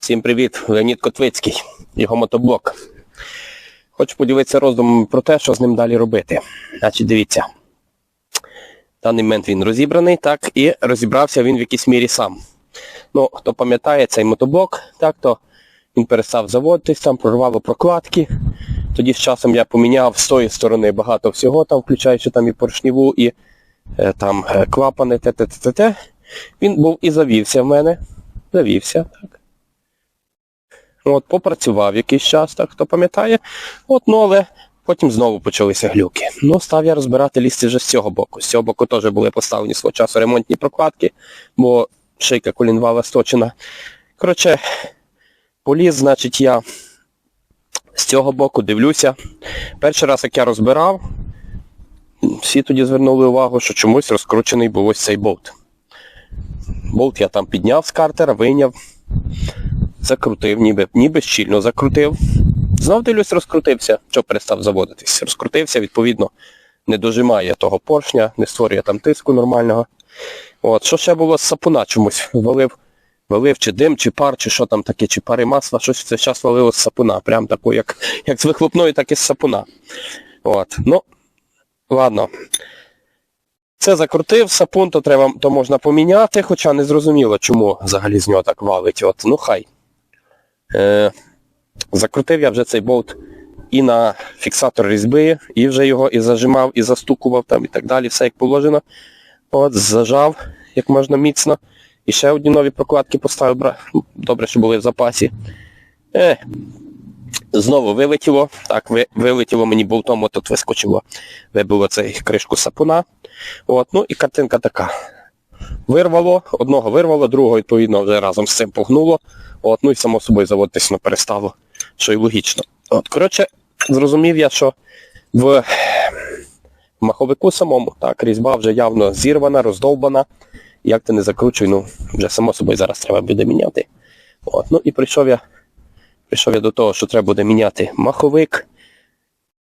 Всім привіт, Леонід Котвицький, його мотоблок. Хочу поділитися роздумом про те, що з ним далі робити. Значить, дивіться. В даний момент він розібраний, так, і розібрався він в якійсь мірі сам. Ну, хто пам'ятає цей мотоблок, так, то він перестав заводитись, там прорвало прокладки. Тоді з часом я поміняв з тої сторони багато всього, там, включаючи там і поршніву, і е, там е, клапани, т-т-т-т. Він був і завівся в мене. Завівся, так. От, попрацював якийсь час, так хто пам'ятає. От, ну, але потім знову почалися глюки. Ну, став я розбирати лісти вже з цього боку. З цього боку теж були поставлені свого часу ремонтні прокладки, бо шийка колінвала сточена. Коротше, поліз, значить, я з цього боку дивлюся. Перший раз, як я розбирав, всі тоді звернули увагу, що чомусь розкручений був ось цей болт. Болт я там підняв з картера, вийняв закрутив, ніби, ніби щільно закрутив. Знов дивлюсь, розкрутився, що перестав заводитись. Розкрутився, відповідно, не дожимає того поршня, не створює там тиску нормального. От, Що ще було з сапуна чомусь? Валив, валив чи дим, чи пар, чи що там таке, чи пари масла, щось в цей час валило з сапуна. Прям таку, як, як з вихлопної, так і з сапуна. От, ну, ладно. Це закрутив, сапун, то треба, то можна поміняти, хоча не зрозуміло, чому взагалі з нього так валить. От, ну хай. Е, Закрутив я вже цей болт і на фіксатор різьби, і вже його і зажимав, і застукував там, і так далі, все як положено. От, зажав, як можна міцно. І ще одні нові прокладки поставив. Добре, що були в запасі. Е, знову вилетіло. Так, ви- вилетіло мені болтом, от вискочило. Вибило цей кришку сапуна. От, ну і картинка така. Вирвало, одного вирвало, другого, відповідно, вже разом з цим погнуло. От, ну і само собою заводитись не перестало, що й логічно. От, коротше, зрозумів я, що в маховику самому, так, різьба вже явно зірвана, роздовбана. Як ти не закручуй, ну, вже само собою зараз треба буде міняти. От, ну і прийшов я, прийшов я до того, що треба буде міняти маховик.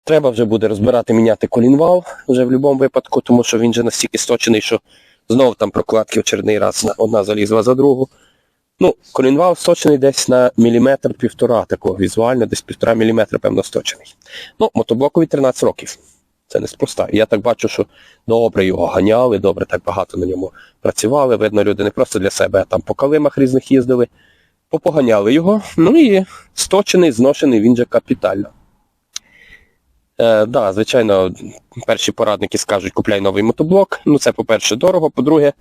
Треба вже буде розбирати, міняти колінвал вже в будь-якому випадку, тому що він вже настільки сточений, що знову там прокладки в очередний раз одна залізла за другу. Ну, колінвал сточений десь на міліметр півтора, такого візуально, десь півтора міліметра, певно, сточений. Ну, мотоблокові 13 років. Це неспроста. Я так бачу, що добре його ганяли, добре так багато на ньому працювали. Видно, люди не просто для себе, а там по калимах різних їздили, попоганяли його. Ну і сточений, зношений він же капітально. Е, да, звичайно, перші порадники скажуть, купляй новий мотоблок. Ну, це, по-перше, дорого. По-друге,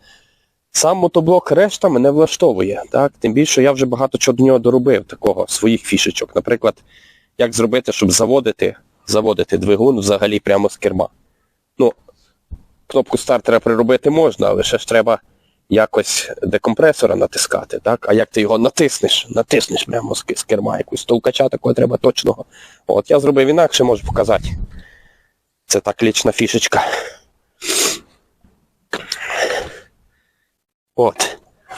сам мотоблок решта мене влаштовує. Так? Тим більше я вже багато чого до нього доробив, такого своїх фішечок. Наприклад, як зробити, щоб заводити, заводити двигун взагалі прямо з керма. Ну, кнопку стартера приробити можна, але ще ж треба якось декомпресора натискати, так? А як ти його натиснеш? Натиснеш прямо з, з керма, якусь толкача такого треба точного. От я зробив інакше, можу показати. Це так лічна фішечка. От.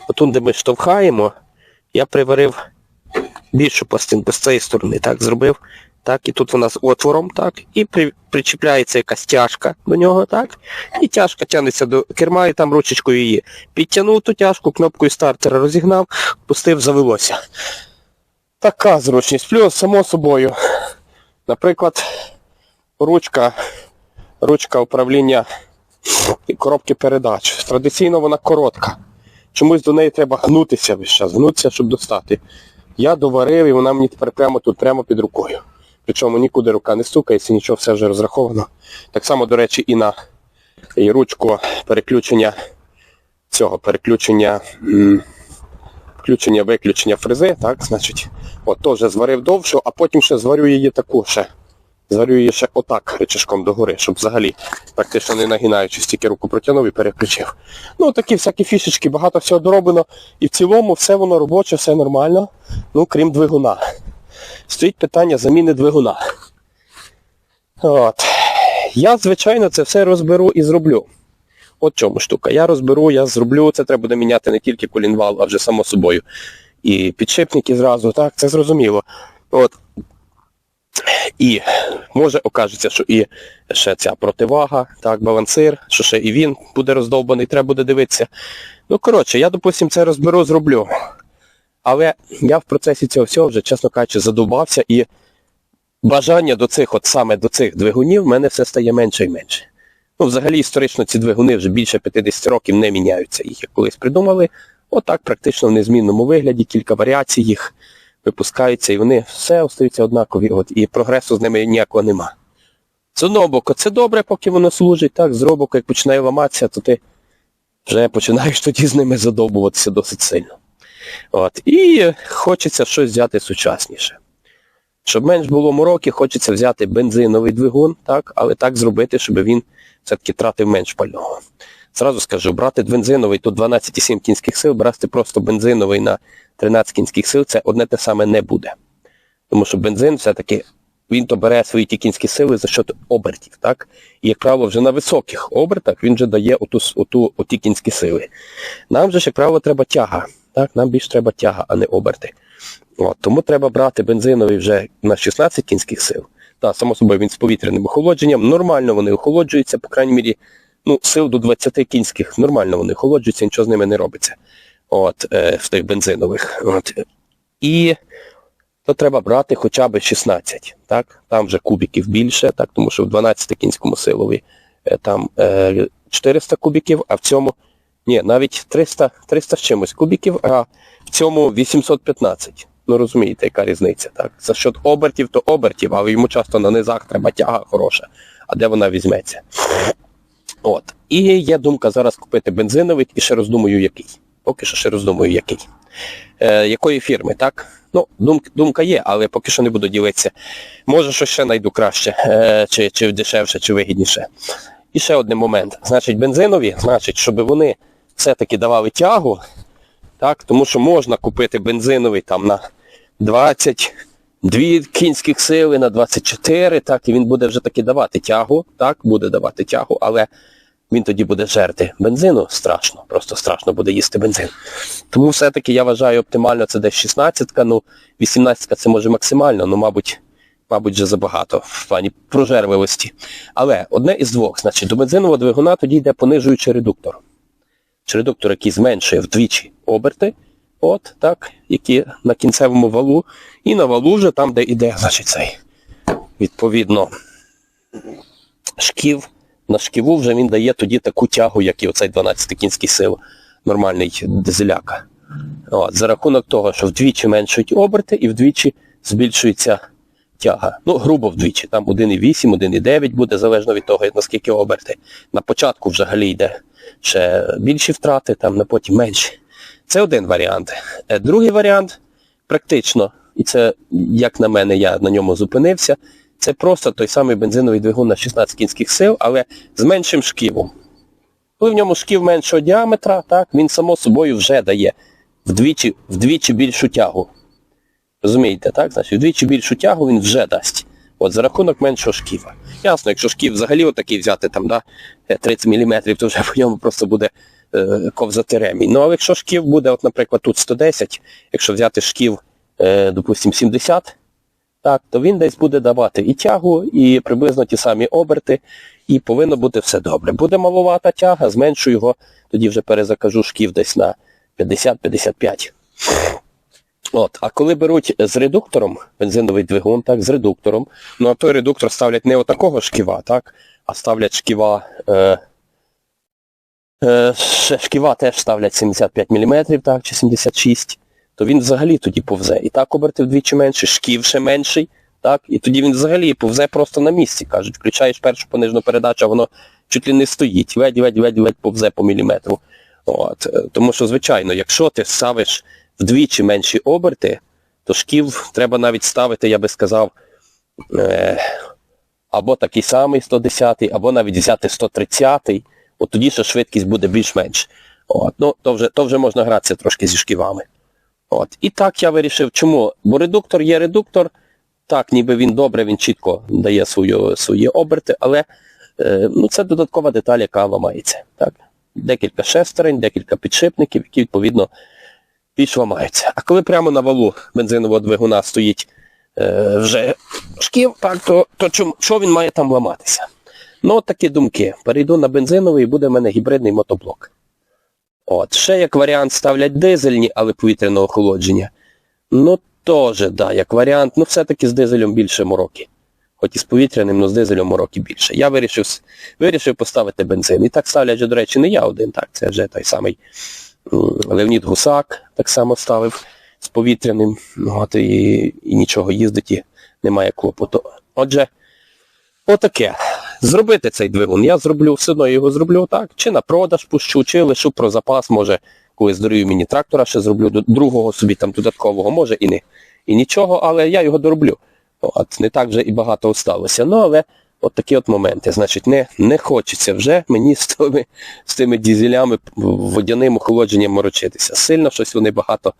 Отут, де ми штовхаємо, я приварив більшу пластинку з цієї сторони. Так, зробив. Так, і тут вона з отвором, так, і при, причіпляється якась тяжка до нього, так, і тяжка тягнеться до керма, і там ручечкою її. Підтягнув ту тяжку, кнопкою стартера розігнав, пустив, завелося. Така зручність. Плюс, само собою, наприклад, ручка, ручка управління і коробки передач. Традиційно вона коротка. Чомусь до неї треба гнутися весь час, гнутися, щоб достати. Я доварив і вона мені тепер прямо тут, прямо під рукою. Причому нікуди рука не стукається, нічого все вже розраховано. Так само, до речі, і на і ручку переключення цього переключення включення виключення фрези, так, значить, от вже зварив довшу, а потім ще зварю її таку ще. Зварю її ще отак речашком догори, щоб взагалі практично не нагинаючись, тільки руку протягнув і переключив. Ну, такі всякі фішечки, багато всього дороблено. І в цілому все воно робоче, все нормально, ну, крім двигуна. Стоїть питання заміни двигуна. От. Я, звичайно, це все розберу і зроблю. От чому штука. Я розберу, я зроблю, це треба буде міняти не тільки колінвал, а вже само собою. І підшипники зразу, так, це зрозуміло. От. І може окажеться, що і ще ця противага, так, балансир, що ще і він буде роздовбаний, треба буде дивитися. Ну, коротше, я, допустим, це розберу, зроблю. Але я в процесі цього всього вже, чесно кажучи, задовбався і бажання до цих, от саме до цих двигунів, в мене все стає менше і менше. Ну, взагалі, історично ці двигуни вже більше 50 років не міняються. Їх як колись придумали. Отак, практично в незмінному вигляді, кілька варіацій їх випускаються, і вони все остаються однакові. От, і прогресу з ними ніякого нема. З одного боку, це добре, поки воно служить, так, з другого боку, як починає ламатися, то ти вже починаєш тоді з ними задовбуватися досить сильно. От. І хочеться щось взяти сучасніше. Щоб менш було мороки, хочеться взяти бензиновий двигун, так, але так зробити, щоб він все-таки тратив менш пального. Зразу скажу, брати бензиновий, тут 12,7 кінських сил, брати просто бензиновий на 13 кінських сил, це одне те саме не буде. Тому що бензин все-таки він то бере свої ті кінські сили за счет обертів. так? І, як правило, вже на високих обертах він вже дає оту, оту, оті кінські сили. Нам же як правило, треба тяга. Так? Нам більш треба тяга, а не оберти. От, тому треба брати бензиновий вже на 16 кінських сил. Так, само собою він з повітряним охолодженням. Нормально вони охолоджуються, по крайній мірі, ну, сил до 20 кінських. Нормально вони охолоджуються, нічого з ними не робиться. От, е, в тих бензинових. От. І то треба брати хоча б 16. Так? Там вже кубиків більше, так? тому що в 12 кінському силові е, там е, 400 кубиків, а в цьому ні, навіть 300, 300 з чимось кубиків, а в цьому 815. Ну розумієте, яка різниця, так? За счет обертів, то обертів, але йому часто на низах треба тяга хороша. А де вона візьметься? От. І є думка зараз купити бензиновий і ще роздумую який. Поки що ще роздумую який. Е, якої фірми, так? Ну, думка, думка є, але поки що не буду ділитися. Може, що ще знайду краще, е, чи, чи дешевше, чи вигідніше. І ще один момент. Значить, бензинові, значить, щоб вони все-таки давали тягу, так, тому що можна купити бензиновий там на 22 кінських сили, на 24, так, і він буде вже таки давати тягу, так, буде давати тягу, але він тоді буде жерти бензину страшно, просто страшно буде їсти бензин. Тому все-таки я вважаю оптимально це десь 16, ну 18 це може максимально, ну, мабуть, мабуть, вже забагато в плані прожерливості. Але одне із двох, значить, до бензинового двигуна тоді йде понижуючий редуктор. Чи редуктор, який зменшує вдвічі оберти, от, так, які на кінцевому валу, і на валу вже там, де йде, значить, цей, відповідно, шків. На шківу вже він дає тоді таку тягу, як і оцей 12 кінський сил, нормальний дизеляка. От, за рахунок того, що вдвічі меншують оберти і вдвічі збільшується тяга. Ну, грубо вдвічі. Там 1,8, 1,9 буде, залежно від того, наскільки оберти. На початку взагалі йде ще більші втрати, там на потім менші. Це один варіант. Е, Другий варіант практично, і це, як на мене, я на ньому зупинився. Це просто той самий бензиновий двигун на 16 кінських сил, але з меншим шківом. Коли в ньому шків меншого діаметра, так, він само собою вже дає вдвічі, вдвічі більшу тягу. Розумієте, так? Значить, вдвічі більшу тягу він вже дасть. От за рахунок меншого шківа. Ясно, якщо шків взагалі отакий взяти там, да, 30 мм, то вже по ньому просто буде е, ковзати ремінь. Ну, але якщо шків буде, от, наприклад, тут 110, якщо взяти шків, е, допустимо, 70, так, то він десь буде давати і тягу, і приблизно ті самі оберти, і повинно бути все добре. Буде маловата тяга, зменшу його, тоді вже перезакажу шків десь на 50-55. От, а коли беруть з редуктором, бензиновий двигун, так, з редуктором, ну а той редуктор ставлять не отакого шківа, так, а ставлять шківа. Е, е, шківа теж ставлять 75 мм, так, чи 76 то він взагалі тоді повзе. І так оберти вдвічі менше, шків ще менший, так, і тоді він взагалі повзе просто на місці. Кажуть, включаєш першу понижну передачу, а воно чуть ли не стоїть, ведь-ведь-ведь-ведь повзе по міліметру. От. е, Тому що, звичайно, якщо ти ставиш вдвічі менші оберти, то шків треба навіть ставити, я би сказав, е, або такий самий 110, або навіть взяти 130, от тоді ще швидкість буде більш-менш. От. Ну, то, вже, то вже можна гратися трошки зі шківами. От. І так я вирішив, чому? Бо редуктор є редуктор, так, ніби він добре, він чітко дає свою, свої оберти, але е, ну, це додаткова деталь, яка ламається. Так? Декілька шестерень, декілька підшипників, які, відповідно, більш ламаються. А коли прямо на валу бензинового двигуна стоїть е, вже шків, так, то, то чому, що він має там ламатися? Ну, от такі думки. Перейду на бензиновий і буде в мене гібридний мотоблок. От. Ще як варіант ставлять дизельні, але повітряного охолодження. Ну, теж, да, як варіант, ну все-таки з дизелем більше мороки. Хоч і з повітряним, але з дизелем мороки більше. Я вирішив, вирішив поставити бензин. І так ставлять, до речі, не я один, так, це вже той самий Леонід Гусак так само ставив з повітряним. Ну, От, і, і нічого їздить, і немає клопоту. Отже, отаке. Зробити цей двигун. Я зроблю, все одно його зроблю так. Чи на продаж пущу, чи лишу про запас, може, коли здорію мені трактора, ще зроблю другого собі там додаткового, може і не. І нічого, але я його дороблю. От, не так вже і багато осталося. Ну, але от такі от моменти. Значить, не, не хочеться вже мені з тими, з тими дізелями водяним охолодженням морочитися. Сильно щось вони багато,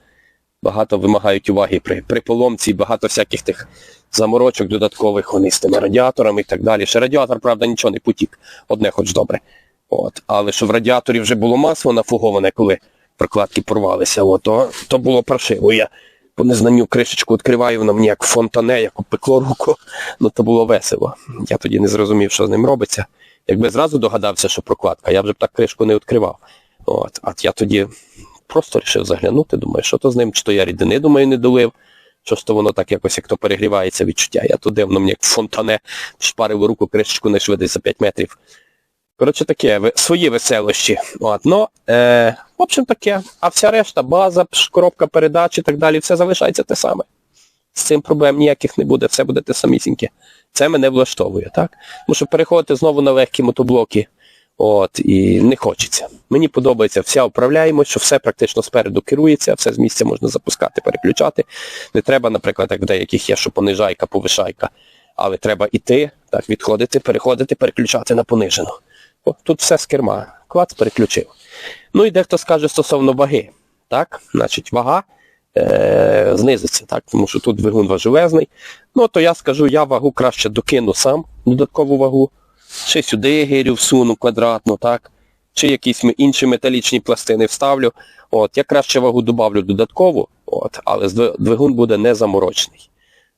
багато вимагають уваги при, при поломці, багато всяких тих заморочок додаткових вони з тими радіаторами і так далі. Ще радіатор, правда, нічого не потік. Одне хоч добре. От. Але що в радіаторі вже було масло нафуговане, коли прокладки порвалися, от, то, то було паршиво. Я по незнанню кришечку відкриваю, воно мені як фонтане, як опекло руку. Ну то було весело. Я тоді не зрозумів, що з ним робиться. Якби зразу догадався, що прокладка, я б так кришку не відкривав. От. А я тоді просто вирішив заглянути, думаю, що то з ним, чи то я рідини, думаю, не долив. Що ж то воно так якось, як то перегрівається відчуття. Я туди воно мені як фонтане, шпарив руку кришечку на швидкість за 5 метрів. Коротше, таке, свої веселощі. От, ну, е, в общем таке. А вся решта, база, коробка передач і так далі, все залишається те саме. З цим проблем ніяких не буде, все буде те самісіньке. Це мене влаштовує, так? Тому що переходити знову на легкі мотоблоки, от, і не хочеться. Мені подобається вся управляємость, що все практично спереду керується, все з місця можна запускати, переключати. Не треба, наприклад, як в деяких є, що понижайка, повишайка, але треба іти, так, відходити, переходити, переключати на понижену. О, тут все з керма. Клац переключив. Ну і дехто скаже стосовно ваги. Так? Значить, вага е- знизиться, так? тому що тут двигун важелезний. Ну, то я скажу, я вагу краще докину сам, додаткову вагу. Чи сюди гирю всуну квадратну, так? Чи якісь інші металічні пластини вставлю. От, я краще вагу добавлю додаткову, от, але двигун буде не заморочний.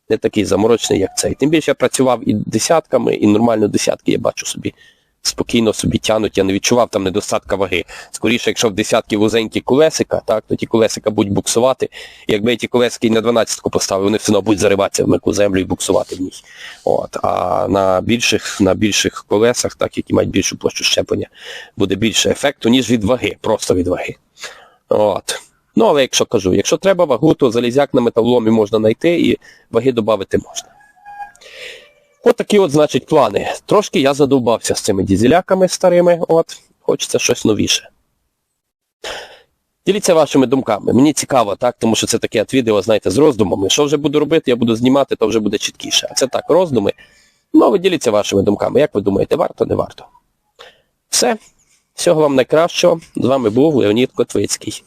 Не такий заморочний, як цей. Тим більше я працював і десятками, і нормально десятки я бачу собі спокійно собі тянуть, я не відчував там недостатка ваги. Скоріше, якщо в десятки вузенькі колесика, так, то ті колесика будуть буксувати. І якби я ті колесики на 12 поставив, вони все одно будуть зариватися в м'яку землю і буксувати в ній. От. А на більших, на більших колесах, так, які мають більшу площу щеплення, буде більше ефекту, ніж від ваги, просто від ваги. От. Ну, але якщо кажу, якщо треба вагу, то залізяк на металоломі можна знайти і ваги додати можна. От такі от, значить, плани. Трошки я задовбався з цими дізеляками старими, от, хочеться щось новіше. Діліться вашими думками. Мені цікаво, так, тому що це таке от відео, знаєте, з роздумами. Що вже буду робити, я буду знімати, то вже буде чіткіше. А це так, роздуми. Ну, ви діліться вашими думками. Як ви думаєте, варто, не варто? Все. Всього вам найкращого. З вами був Леонід Котвицький.